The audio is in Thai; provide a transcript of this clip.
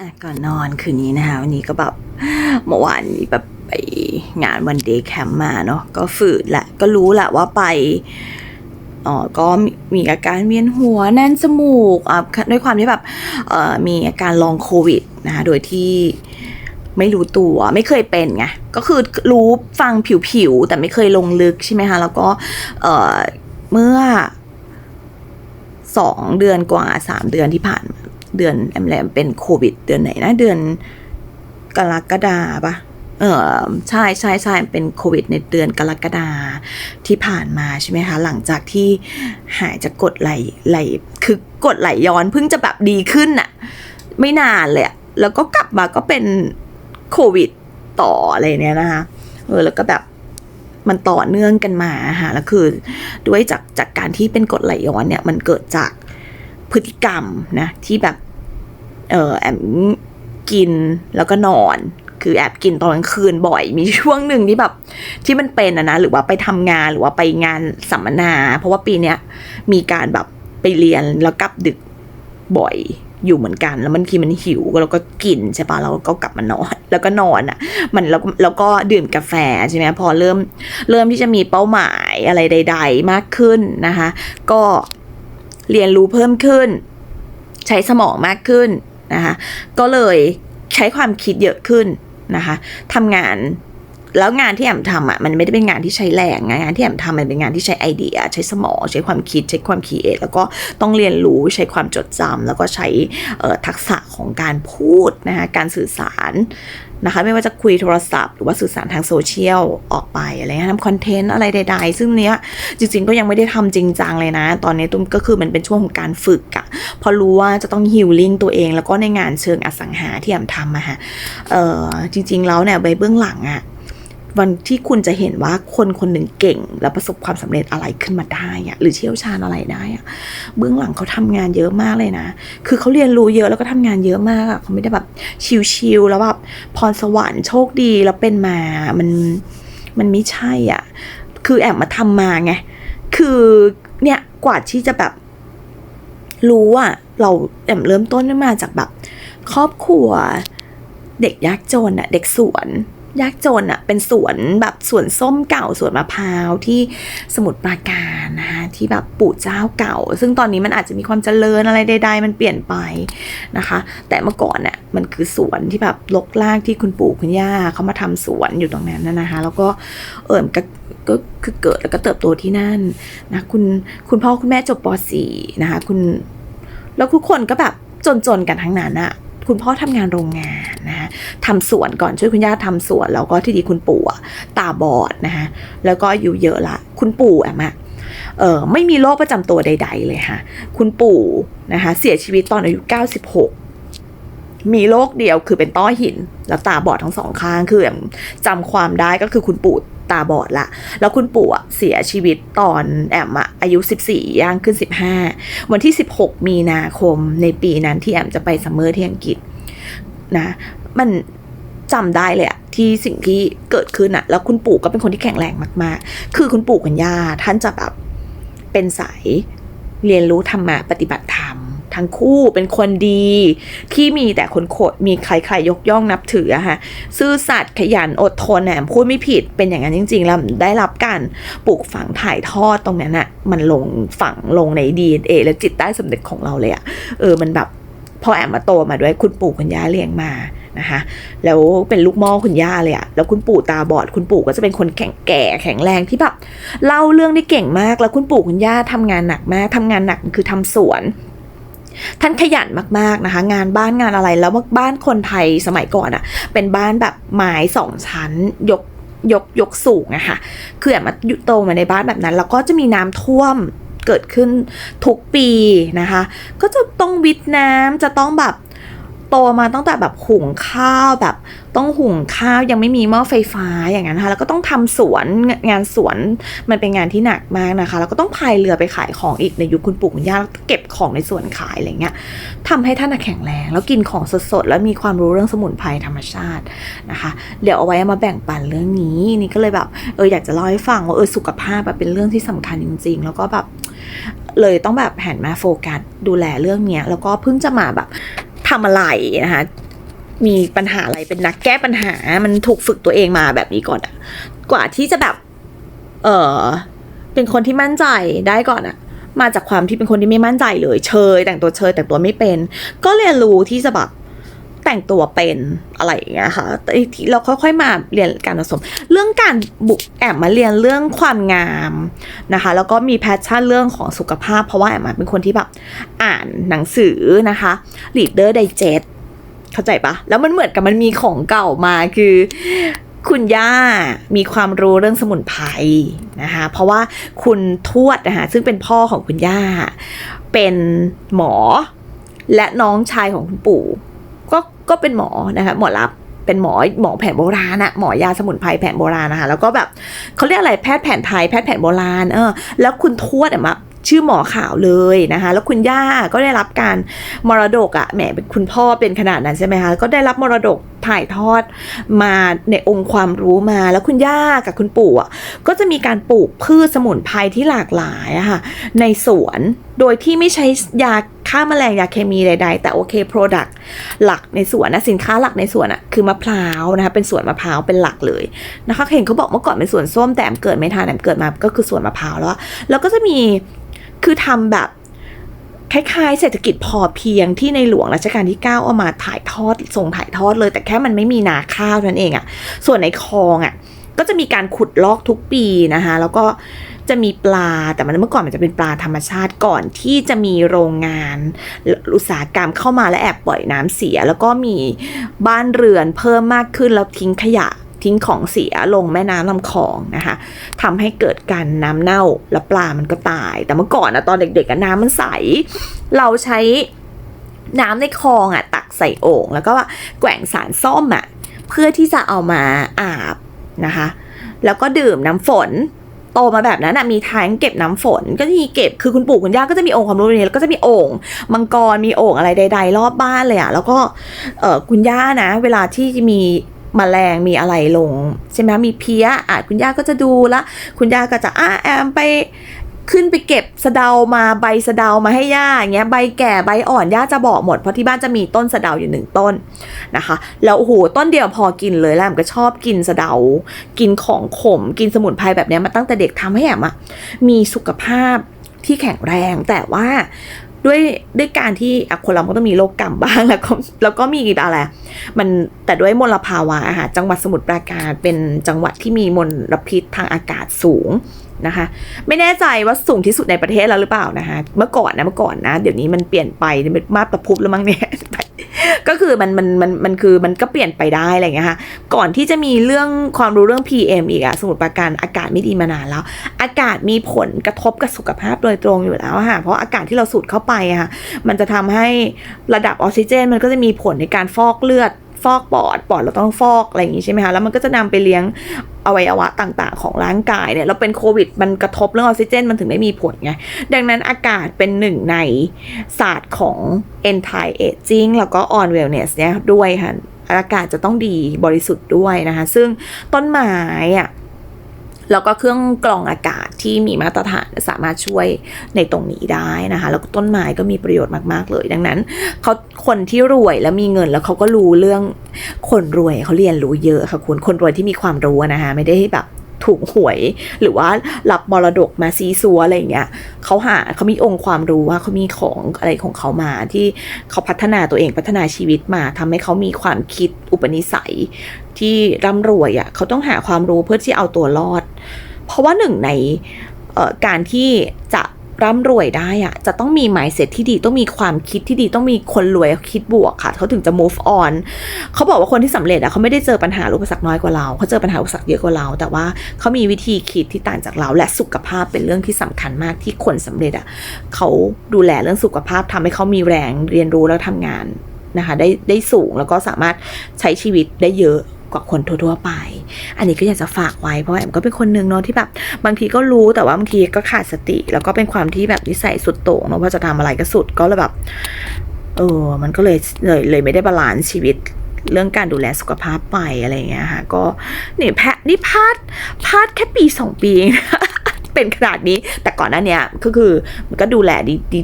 อะก่อนนอนคืนนี้นะคะวันนี้ก็แบบเมื่อวานนี้แบบไปงานวันเดย์แคมป์มาเนาะก็ฝืดแหละก็รู้แหละว่าไปอ๋อก็มีมีอาการเวียนหัวแน่นจมูกอะด้วยความที่แบบเอ่อมีอาการลองโควิดนะคะโดยที่ไม่รู้ตัวไม่เคยเป็นไงก็คือรู้ฟังผิวๆแต่ไม่เคยลงลึกใช่ไหมคะแล้วก็เอ่อเมื่อสองเดือนกว่าสามเดือนที่ผ่านมา เดือนแอมแลมเป็นโควิด เดือนไหนนะเดือนกรกฎาปะเออใช่ใช่ใช่เป็นโควิด ในเดือนกรกฎาที่ผ่านมาใช่ไหมคะ หลังจากที่หายจากกดไหลไหลคือกดไหลย้อนเพิ่งจะแบบดีขึ้นน่ะไม่นานเลยแล้วก็กลับมาก็เป็นโควิดต่ออะไรเนี้ยนะคะเออแล้วก็แบบมันต่อเนื่องกันมาค่ะแล้วคือด้วยจากจากการที่เป็นกดไหลย้อนเนี่ยมันเกิดจากพฤติกรรมนะที่แบบ เออแอบกินแล้วก็นอน คือแอบกินตอนกลางคืนบ่อย มีช่วงหนึ่งที่แบบที่มันเป็นอะนะ หรือว่าไปทำงานหรือว่าไปงานสัมมนา เพราะว่าปีเนี้ยมีการแบบไปเรียนแล้วกลับดึกบ่อยอยู่เหมือนกัน แล้วมันทีมันหิวแล้วก็กินใช่ปะเราก็กลับมานอน แล้วก็นอนอะ่ะ มันแล้วแล้วก็ดื่มกาแฟใช่ไหมพอเริ่มเริ่มที่จะมีเป้าหมายอะไรใด ๆ มากขึ้นนะคะ ก็เรียนรู้เพิ่มขึ้น ใช้สมองมากขึ้น นะคะก็เลยใช้ความคิดเยอะขึ้นนะคะทำงาน แล้วงานที่แอมทำอะมันไม่ได้เป็นงานที่ใช้แรงนงานที่แอมทำมันเป็นงานที่ใช้ไอเดีย ใช้สมองใช้ความคิดใช้ความคิดเอทแล้วก็ต้องเรียนรู้ใช้ความจดจำแล้วก็ใช้ทักษะของการพูดนะคะการสื่อสารนะคะไม่ว่าจะคุยโทรศัพท์หรือว่าสื่อสารทางโซเชียลออกไปอะไรเงี้ยทำคอนเทนต์อะไรใดๆ ซึ่งเนี้ยจริงๆก็ยังไม่ได้ทำจริงจังเลยนะ ตอนนี้ตุ้มก็คือมันเป็นช่วงของการฝึกอะพอรู้ว่าจะต้องฮิลลิ่งตัวเอง แล้วก็ในงานเชิงอสังหาที่แอมทำอะฮะเออจริงๆแล้วเนี่ยใบเบื้องหลังอะ วันที่คุณจะเห็นว่าคนคนหนึ่งเก่ง แล้วประสบความสำเร็จอะไรขึ้นมาได้อะหรือเชี่ยวชาญอะไรได้อะเบื้องหลังเขาทำงานเยอะมากเลยนะ คือเขาเรียนรู้เยอะแล้วก็ทำงานเยอะมากอะเขาไม่ได้แบบชิวๆแล้วแบบพรสวรรค์โชคดีแล้วเป็นมา มันมันไม่ใช่อะ คือแอบมาทำมาไง คือเนี่ยกว่าที่จะแบบรู้อะเราแอมเริ่มต้นมาจากแบบ ครอบครัว เด็กยากจนอะเด็กสวน ยากจนอะเป็นสวนแบบสวนส้มเก่าสวนมะพร้าวที่สมุทรปราการนะคะที่แบบปู่เจ้าเก่า ซึ่งตอนนี้มันอาจจะมีความเจริญอะไรใด ๆ มันเปลี่ยนไปนะคะ แต่เมื่อก่อนน่ะมันคือสวนที่แบบลกลากที่คุณปู่คุณย่าเขามาทำสวนอยู่ตรงนั้นนะนะคะ แล้วก็เอิมก็ก็คือเกิดแล้วก็เติบโตที่นั่นนะคุณคุณพ่อคุณแม่จบป .4 นะคะคุณแล้วทุกคนก็แบบจนๆกันทั้งนั้นอะ คุณพ่อทำงานโรงงานนะคะทำสวนก่อนช่วยคุณย่าทำสวนแล้วก็ที่ดีคุณปู่ตาบอดนะคะแล้วก็อายู่เยอะละ คุณปู่อะมาเออไม่มีโรคประจำตัวใด ๆ เลยค่ะ คุณปู่นะคะเสียชีวิตตอนอายุ 96มีโรคเดียวคือเป็นต้อหิน แล้วตาบอดทั้งสองข้างคืออย่างจำความได้ก็คือคุณปู่ ตาบอดละ แล้วคุณปู่อะเสียชีวิตตอนแอมอะอายุ 14 ย่างขึ้น 15 วันที่ 16 มีนาคมในปีนั้นที่แอมจะไปซัมเมอร์ที่อังกฤษนะมันจำได้เลยอะที่สิ่งที่เกิดขึ้นอะแล้วคุณปู่ก็เป็นคนที่แข็งแรงมาก ๆ คือคุณปู่คุณย่าท่านจะแบบเป็นสายเรียนรู้ธรรมะปฏิบัติธรรม ทั้งคู่เป็นคนดี ที่มีแต่คนโคดมีใครๆยกย่องนับถืออะฮะซื่อสัตย์ขยันอดทนแหมพูดไม่ผิดเป็นอย่างนั้นจริง ๆ แล้วได้รับการปลูกฝังถ่ายทอดตรงนั้นอะมันลงฝังลงใน DNA และจิตใต้สำนึกของเราเลยอะเออมันแบบพอแอมมาโตมาด้วยคุณปู่คุณย่าเลี้ยงมานะคะแล้วเป็นลูกม่อคุณย่าเลยอะแล้วคุณปู่ตาบอดคุณปู่ก็จะเป็นคนแข็งแก่แข็งแรงที่แบบเล่าเรื่องได้เก่งมากแล้วคุณปู่คุณย่าทำงานหนักมากทำงานหนักคือทำสวน ท่านขยันมากๆนะคะ งานบ้านงานอะไรแล้วบ้านคนไทยสมัยก่อนอะ่ะ เป็นบ้านแบบไม้สองชั้นยกยกยกสูงอะค่ะคือแบบมาอยู่โตมาในบ้านแบบนั้น แล้วก็จะมีน้ำท่วมเกิดขึ้นทุกปีนะคะ ก็จะต้องวิทน้ำจะต้องแบบ โตมาตั้งแต่แบบหุงข้าวแบบต้องหุงข้าวยังไม่มีหม้อไฟฟ้าอย่างนั้นนะคะแล้วก็ต้องทำสวนงานสวนมันเป็นงานที่หนักมากนะคะ แล้วก็ต้องพายเรือไปขายของอีกในยุคคุณปู่คุณย่าแล้วเก็บของในสวนขายอะไรเงี้ยทำให้ท่านแข็งแรง แล้วกินของสดๆแล้วมีความรู้เรื่องสมุนไพรธรรมชาตินะคะ เดี๋ยวเอาไว้มาแบ่งปันเรื่องนี้นี่ก็เลยแบบเอออยากจะเล่าให้ฟังว่าเออสุขภาพแบบเป็นเรื่องที่สำคัญจริง ๆ แล้วก็แบบเลยต้องแบบหันมาโฟกัสดูแลเรื่องเนี้ยแล้วก็เพิ่งจะมาแบบ ทำอะไรนะคะมีปัญหาอะไรเป็นนักแก้ปัญหา มันถูกฝึกตัวเองมาแบบนี้ก่อนอะกว่าที่จะแบบ เออเป็นคนที่มั่นใจได้ก่อนอะมาจากความที่เป็นคนที่ไม่มั่นใจเลย เชยแต่งตัวเชยแต่งตัวไม่เป็น ก็เรียนรู้ที่จะแบบ แต่งตัวเป็นอะไรอย่างเงี้ยค่ะแต่เราค่อยๆมาเรียนการผสม เรื่องการบุกแอบมาเรียนเรื่องความงามนะคะ แล้วก็มีแพชชั่นเรื่องของสุขภาพ เพราะว่าแอบมาเป็นคนที่แบบอ่านหนังสือนะคะ Reader Digest เข้าใจปะแล้วมันเหมือนกับมันมีของเก่ามาคือคุณย่ามีความรู้เรื่องสมุนไพรนะคะ เพราะว่าคุณทวดนะคะซึ่งเป็นพ่อของคุณย่า เป็นหมอและน้องชายของคุณปู่ ก็เป็นหมอนะคะหมอรับเป็นหมอหมอแผนโบราณอะหมอยาสมุนไพรแผนโบราณนะคะแล้วก็แบบเขาเรียกอะไรแพทย์แผนไทยแพทย์แผนโบราณเออแล้วคุณทวดอะมาชื่อหมอข่าวเลยนะคะแล้วคุณย่าก็ได้รับการมรดกอะแหมเป็นคุณพ่อเป็นขนาดนั้นใช่ไหมคะก็ได้รับมรดก ถ่ายทอดมาในองค์ความรู้มาแล้วคุณย่ากับคุณปู่อะก็จะมีการปลูกพืชสมุนไพรที่หลากหลายอะค่ะในสวนโดยที่ไม่ใช้ยาฆ่าแมลงยาเคมีใด ๆ แต่โอเค Product หลักในสวนนะสินค้าหลักในสวนอะคือมะพร้าวนะคะเป็นสวนมะพร้าวเป็นหลักเลยนะคะเห็นเขาบอกเมื่อก่อนเป็นสวนส้มแต่แอมเกิดไม่ทันแอมเกิดมาก็คือสวนมะพร้าวแล้วแล้วก็จะมีคือทำแบบ คล้ายๆ เศรษฐกิจพอเพียงที่ในหลวงรัชกาลที่ 9 เอามาถ่ายทอดส่งถ่ายทอดเลย แต่แค่มันไม่มีนาข้าวนั้นเองอะส่วนในคลองอะก็จะมีการขุดลอกทุกปีนะคะ แล้วก็จะมีปลาแต่มันเมื่อก่อนมันจะเป็นปลาธรรมชาติก่อนที่จะมีโรงงานอุตสาหกรรมเข้ามาและแอบปล่อยน้ำเสีย แล้วก็มีบ้านเรือนเพิ่มมากขึ้นแล้วทิ้งขยะ ทิ้งของเสียลงแม่น้ำลำคลองนะคะทำให้เกิดการน้ำเน่าแล้วปลามันก็ตาย แต่เมื่อก่อนนะตอนเด็กๆน้ำมันใส เราใช้น้ำในคลองอะตักใส่โอ่งแล้วก็แกว่งสารส้มอะเพื่อที่จะเอามาอาบนะคะ แล้วก็ดื่มน้ำฝนโตมาแบบนั้นนะมีแทงเก็บน้ำฝนก็จะมีเก็บคือคุณปู่คุณย่าก็จะมีองค์ความรู้นี้แล้วก็จะมีโอ่งมังกรมีโอ่งอะไรใด ๆ รอบบ้านเลยอะแล้วก็เออคุณย่านะ เวลาที่มี มแมลงมีอะไรลง ใช่ไหมมีเพี้ยอะคุณย่าก็จะดูละ คุณย่าก็จะอะแอมไปขึ้นไปเก็บสะเดามาใบสะเดามาให้ย่าอย่างเงี้ยใบแก่ใบอ่อนย่าจะบอกหมดเพราะที่บ้านจะมีต้นสะเดาอยู่หนึ่งต้นนะคะแล้วโอ้โหต้นเดียวพอกินเลยแล้วแอมก็ชอบกินสะเดา กินของขม กินสมุนไพรแบบเนี้ยมาตั้งแต่เด็กทำให้แอมอะมีสุขภาพที่แข็งแรงแต่ว่า ด้วยด้วยการที่คนเราก็ต้องมีโรคกรรมบ้างแล้วก็แล้วก็มีอะไรมันแต่ด้วยมลภาวะอาหารจังหวัดสมุทรปราการเป็นจังหวัดที่มีมลพิษทางอากาศสูงนะคะ ไม่แน่ใจว่าสูงที่สุดในประเทศแล้วหรือเปล่านะคะ เมื่อก่อนนะเมื่อก่อนนะ เดี๋ยวนี้มันเปลี่ยนไปเป็นมาตรพุบแล้วมั้งเนี่ย ก็คือมันมันมันมันคือมันก็เปลี่ยนไปได้อะไรอย่างเงี้ยค่ะก่อนที่จะมีเรื่องความรู้เรื่อง PM อีกอะสมุดประการอากาศไม่ดีมานานแล้ว อากาศมีผลกระทบกับสุขภาพโดยตรงอยู่แล้วค่ะเพราะอากาศที่เราสูดเข้าไปอะค่ะมันจะทำให้ระดับออกซิเจน มันก็จะมีผลในการฟอกเลือด ฟอกปอด ปอดเราต้องฟอกอะไรอย่างงี้ใช่ไหมคะ แล้วมันก็จะนำไปเลี้ยงอวัยวะต่างๆ ของร่างกายเนี่ย เราเป็นโควิดมันกระทบเรื่องออกซิเจน มันถึงไม่มีผลไง ดังนั้นอากาศเป็นหนึ่งในศาสตร์ของ anti aging แล้วก็ on wellness เนี่ยด้วยค่ะ อากาศจะต้องดีบริสุทธิ์ด้วยนะคะ ซึ่งต้นไม้อะ แล้วก็เครื่องกรองอากาศที่มีมาตรฐานสามารถช่วยในตรงนี้ได้นะคะ แล้วก็ต้นไม้ก็มีประโยชน์มากๆเลย ดังนั้นเขาคนที่รวยแล้วมีเงินแล้วเขาก็รู้เรื่องคนรวยเขาเรียนรู้เยอะค่ะคุณคนรวยที่มีความรู้นะคะไม่ได้แบบ ถูกหวย หรือว่ารับมรดกมาซีซัวอะไรเงี้ยเขาหาเขามีองค์ความรู้ว่าเขามีของอะไรของเขามาที่เขาพัฒนาตัวเองพัฒนาชีวิตมาทำให้เขามีความคิดอุปนิสัย ที่ร่ำรวยอะ่ะเขาต้องหาความรู้เพื่อที่เอาตัวรอด เพราะว่าหนึ่งในการที่จะ ร่ำรวยได้อะจะต้องมี mindset ที่ดีต้องมีความคิดที่ดีต้องมีคนรวยคิดบวกค่ะเขาถึงจะ move on เขาบอกว่าคนที่สำเร็จอะเขาไม่ได้เจอปัญหาอุปสรรคน้อยกว่าเราเขาเจอปัญหาอุปสรรคเยอะกว่าเรา แต่ว่าเขามีวิธีคิดที่ต่างจากเราและสุขภาพเป็นเรื่องที่สำคัญมากที่คนสำเร็จอะเขาดูแลเรื่องสุขภาพทำให้เขามีแรงเรียนรู้แล้วทำงานนะคะได้ได้สูงแล้วก็สามารถใช้ชีวิตได้เยอะ กว่าคนทั่วๆไป อันนี้ก็อยากจะฝากไว้เพราะแอมก็เป็นคนหนึ่งเนาะที่แบบบางทีก็รู้แต่ว่าบางทีก็ขาดสติ แล้วก็เป็นความที่แบบนิสัยสุดโต่งเนาะว่าจะทำอะไรก็สุดก็เลยแบบเออมันก็เลยเลยเลยไม่ได้บาลานซ์ชีวิตเรื่องการดูแลสุขภาพไปอะไรเงี้ยค่ะ ก็นี่แพทนี่พลาดพลาดแค่ปีสองปีเป็นขนาดนี้ แต่ก่อนหน้านี้ก็คือมันก็ดูแลดีดี